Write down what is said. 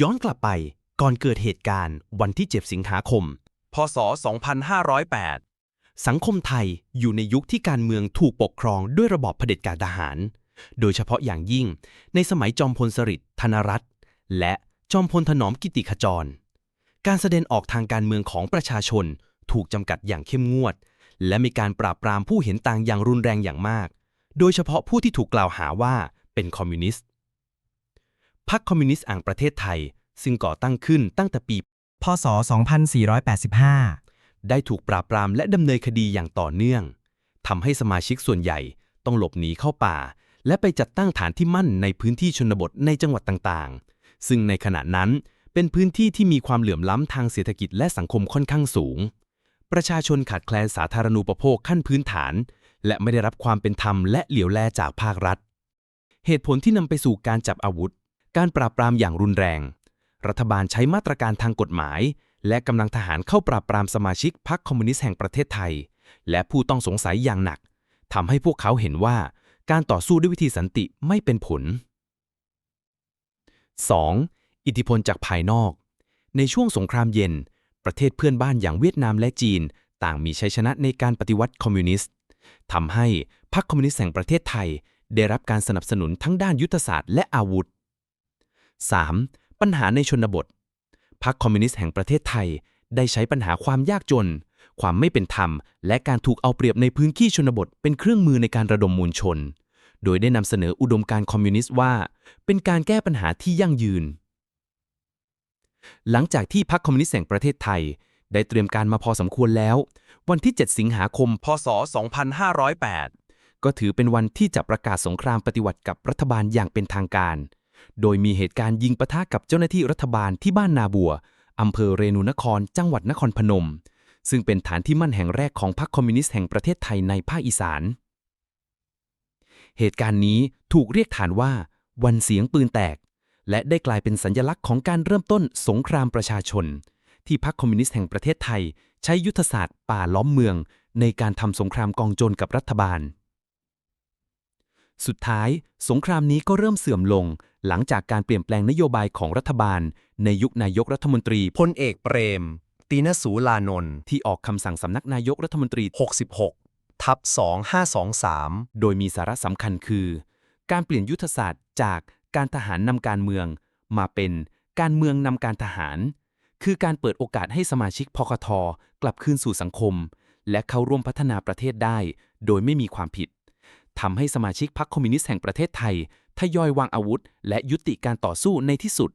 ย้อนกลับไปก่อนเกิดเหตุการณ์วันที่ 7 สิงหาคม พศ 2508 สังคมไทยอยู่ในยุคที่การเมืองถูกปกครองด้วยระบอบเผด็จการทหาร โดยเฉพาะอย่างยิ่ง ในสมัยจอมพลสฤษดิ์ธนรัตน์และจอมพลถนอมกิติขจร การแสดงออกทางการเมืองของประชาชนถูกจำกัดอย่างเข้มงวด และมีการปราบปรามผู้เห็นต่างอย่างรุนแรงอย่างมาก โดยเฉพาะผู้ที่ถูกกล่าวหาว่าเป็นคอมมิวนิสต์ พรรคคอมมิวนิสต์แห่งประเทศไทย ซึ่งก่อตั้งขึ้นตั้งแต่ปี พศ 2485 ได้ถูกปราบปรามและดำเนินคดีอย่างต่อเนื่องทำให้สมาชิกส่วนใหญ่ต้องหลบหนีเข้าป่า และไปจัดตั้งฐานที่มั่นในพื้นที่ชนบทในจังหวัดต่างๆ ซึ่งในขณะนั้นเป็นพื้นที่ที่มีความเหลื่อมล้ำทางเศรษฐกิจและสังคมค่อนข้างสูง ประชาชนขาดแคลนสาธารณูปโภคขั้นพื้นฐาน และไม่ได้รับความเป็นธรรมและเหลียวแลจากภาครัฐ เหตุผลที่นำไปสู่การจับอาวุธ การปราบปรามอย่างรุนแรง รัฐบาลใช้มาตรการทางกฎหมาย และกำลังทหารเข้าปราบปรามสมาชิกพรรคคอมมิวนิสต์แห่งประเทศไทย และผู้ต้องสงสัยอย่างหนักทำให้พวกเขาเห็นว่า การต่อสู้ด้วยวิธีสันติไม่เป็นผล 2. อิทธิพลจากภายนอก ในช่วงสงครามเย็น ประเทศเพื่อนบ้านอย่างเวียดนามและจีน ต่างมีชัยชนะในการปฏิวัติคอมมิวนิสต์ทำให้พรรคคอมมิวนิสต์แห่งประเทศไทย ได้รับการสนับสนุนทั้งด้านยุทธศาสตร์และอาวุธ 3. ปัญหาในชนบท พรรคคอมมิวนิสต์แห่งประเทศไทย ได้ใช้ปัญหาความยากจน ความไม่เป็นธรรม และการถูกเอาเปรียบในพื้นที่ชนบท เป็นเครื่องมือในการระดมมวลชน โดยได้นำเสนออุดมการคอมมิวนิสต์ว่า เป็นการแก้ปัญหาที่ยั่งยืน หลังจากที่พรรคคอมมิวนิสต์แห่งประเทศไทย ได้เตรียมการมาพอสมควรแล้ว วันที่ 7 สิงหาคม พศ 2508 ก็ถือเป็นวันที่จะประกาศสงครามปฏิวัติกับรัฐบาลอย่างเป็นทางการ โดยมีเหตุการณ์ยิงปะทะกับเจ้าหน้าที่รัฐบาลที่บ้านนาบัว อำเภอเรนูนคร จังหวัดนครพนม ซึ่งเป็นฐานที่มั่นแห่งแรกของพรรคคอมมิวนิสต์แห่งประเทศไทยในภาคอีสาน เหตุการณ์นี้ถูกเรียกฐานว่า วันเสียงปืนแตก และได้กลายเป็นสัญลักษณ์ของการเริ่มต้นสงครามประชาชน ที่พรรคคอมมิวนิสต์แห่งประเทศไทย ใช้ยุทธศาสตร์ ป่าล้อมเมือง ในการทำสงครามกองโจรกับรัฐบาลสุดท้าย สงครามนี้ก็เริ่มเสื่อมลง หลังจากการเปลี่ยนแปลงนโยบายของรัฐบาล ในยุคนายกรัฐมนตรีพลเอกเปรม ตีนสูลานนท์ที่ออกคำสั่งสำนักนายกรัฐมนตรี 66 ทับ 2523 โดยมีสาระสำคัญคือ การเปลี่ยนยุทธศาสตร์จากการทหารนำการเมือง มาเป็นการเมืองนำการทหาร คือการเปิดโอกาสให้สมาชิกพคทกลับคืนสู่สังคม และเข้าร่วมพัฒนาประเทศได้ โดยไม่มีความผิดทำให้สมาชิกพรรคคอมมิวนิสต์แห่งประเทศไทย ทยอยวางอาวุธ และยุติการต่อสู้ในที่สุด